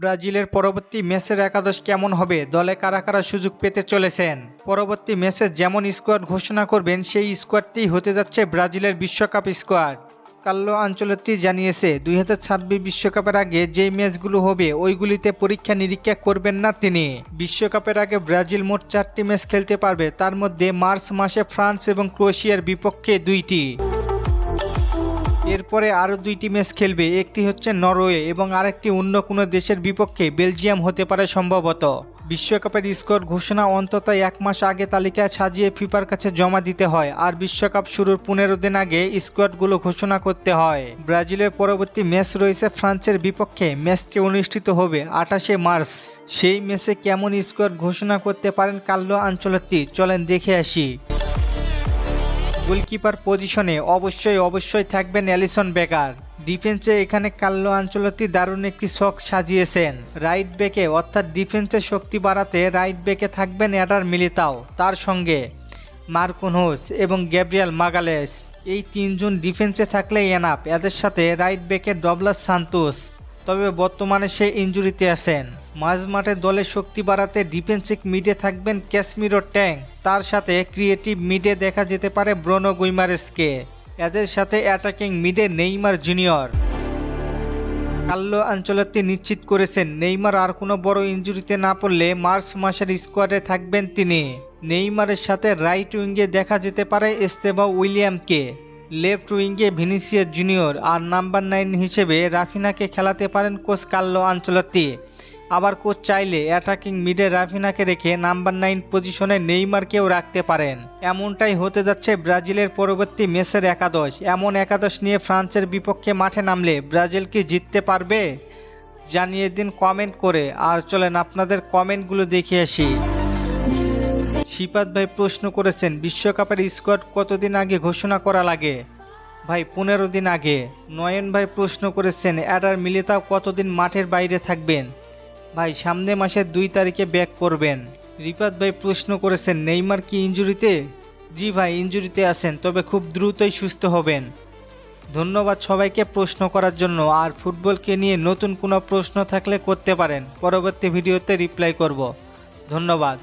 ব্রাজিলের পরবর্তী ম্যাচের একাদশ কেমন হবে? দলে কারা কারা সুযোগ পেতে চলেছেন? পরবর্তী ম্যাচে যেমন স্কোয়াড ঘোষণা করবেন, সেই স্কোয়াডটি হতে যাচ্ছে ব্রাজিলের বিশ্বকাপ স্কোয়াড। কাল্লো আঞ্চলতি জানিয়েছে, দুই হাজার বিশ্বকাপের আগে যেই ম্যাচগুলো হবে, ওইগুলিতে পরীক্ষা নিরীক্ষা করবেন না তিনি। বিশ্বকাপের আগে ব্রাজিল মোট চারটি ম্যাচ খেলতে পারবে, তার মধ্যে মার্চ মাসে ফ্রান্স এবং ক্রোয়েশিয়ার বিপক্ষে দুইটি। এরপরে আরও দুইটি ম্যাচ খেলবে, একটি হচ্ছে নরওয়ে এবং আরেকটি অন্য কোনো দেশের বিপক্ষে বেলজিয়াম হতে পারে সম্ভবত। বিশ্বকাপের স্কোর ঘোষণা অন্তত এক মাস আগে তালিকা সাজিয়ে ফিফার কাছে জমা দিতে হয় আর বিশ্বকাপ শুরুর পনেরো দিন আগে স্কোয়াডগুলো ঘোষণা করতে হয়। ব্রাজিলের পরবর্তী ম্যাচ রয়েছে ফ্রান্সের বিপক্ষে, ম্যাচটি অনুষ্ঠিত হবে আঠাশে মার্চ। সেই ম্যাচে কেমন স্কোয়াড ঘোষণা করতে পারেন কাল্লো আঞ্চলতি চলেন দেখে আসি। গোলকিপার পজিশনে অবশ্যই অবশ্যই থাকবেন অ্যালিসন বেকার। ডিফেন্সে এখানে কাল্লো আঞ্চলতি দারুণ একটি শখ সাজিয়েছেন। রাইট ব্যাকে, অর্থাৎ ডিফেন্সের শক্তি বাড়াতে রাইট ব্যাকে থাকবেন অ্যাডার মিলিতাও, তার সঙ্গে মার্কুনহোস এবং গ্যাব্রিয়াল মাগালেস। এই তিনজন ডিফেন্সে থাকলে এনাপ এদের সাথে রাইট ব্যাকে ডবলাস সান্তোস। তবে বর্তমানে সে ইঞ্জুরিতে আছেন। মাঝ মাঠে দলের শক্তি বাড়াতে ডিফেন্সিভ মিডে থাকবেন ক্যাসমিরো ট্যাং। তার সাথে ক্রিয়েটিভ মিডে দেখা যেতে পারে ব্রোনো গুইমারেসকে। এদের সাথে অ্যাটাকিং মিডে নেইমার জুনিয়র। কাল্লো আঞ্চলতি নিশ্চিত করেছেন, নেইমার আর কোনো বড় ইঞ্জুরিতে না পড়লে মার্চ মাসের স্কোয়াডে থাকবেন তিনি। নেইমারের সাথে রাইট উইঙ্গে দেখা যেতে পারে এস্তেবা উইলিয়ামকে। লেফট উইঙ্গে ভিনিসিয়াস জুনিয়র আর নাম্বার নাইন হিসেবে রাফিনাকে খেলাতে পারেন কোচ কাল্লো আঞ্চলতি আবার কোচ চাইলে অ্যাটাকিং মিডে রাফিনাকে রেখে নাম্বার নাইন পজিশনে নেইমারকেও রাখতে পারেন। এমনটাই হতে যাচ্ছে ব্রাজিলের পরবর্তী ম্যাচের একাদশ। এমন একাদশ নিয়ে ফ্রান্সের বিপক্ষে মাঠে নামলে ব্রাজিল কি জিততে পারবে? জানিয়ে দিন কমেন্ট করে। আর চলেন আপনাদের কমেন্টগুলো দেখে আসি। শিপাত ভাই প্রশ্ন করেছেন, বিশ্বকাপের স্কোয়াড কতদিন আগে ঘোষণা করা লাগে? ভাই, পনেরো দিন আগে। নয়ন ভাই প্রশ্ন করেছেন, অ্যাডার মিলিতাও কতদিন মাঠের বাইরে থাকবেন? ভাই, সামনে মাসের দুই তারিখে ব্যাক করবেন। রিপাত ভাই প্রশ্ন করেছেন, নেইমার কি ইঞ্জুরিতে? জি ভাই, ইঞ্জুরিতে আছেন, তবে খুব দ্রুতই সুস্থ হবেন। ধন্যবাদ সবাইকে প্রশ্ন করার জন্য। আর ফুটবলকে নিয়ে নতুন কোনো প্রশ্ন থাকলে করতে পারেন। পরবর্তী ভিডিওতে রিপ্লাই করব। ধন্যবাদ।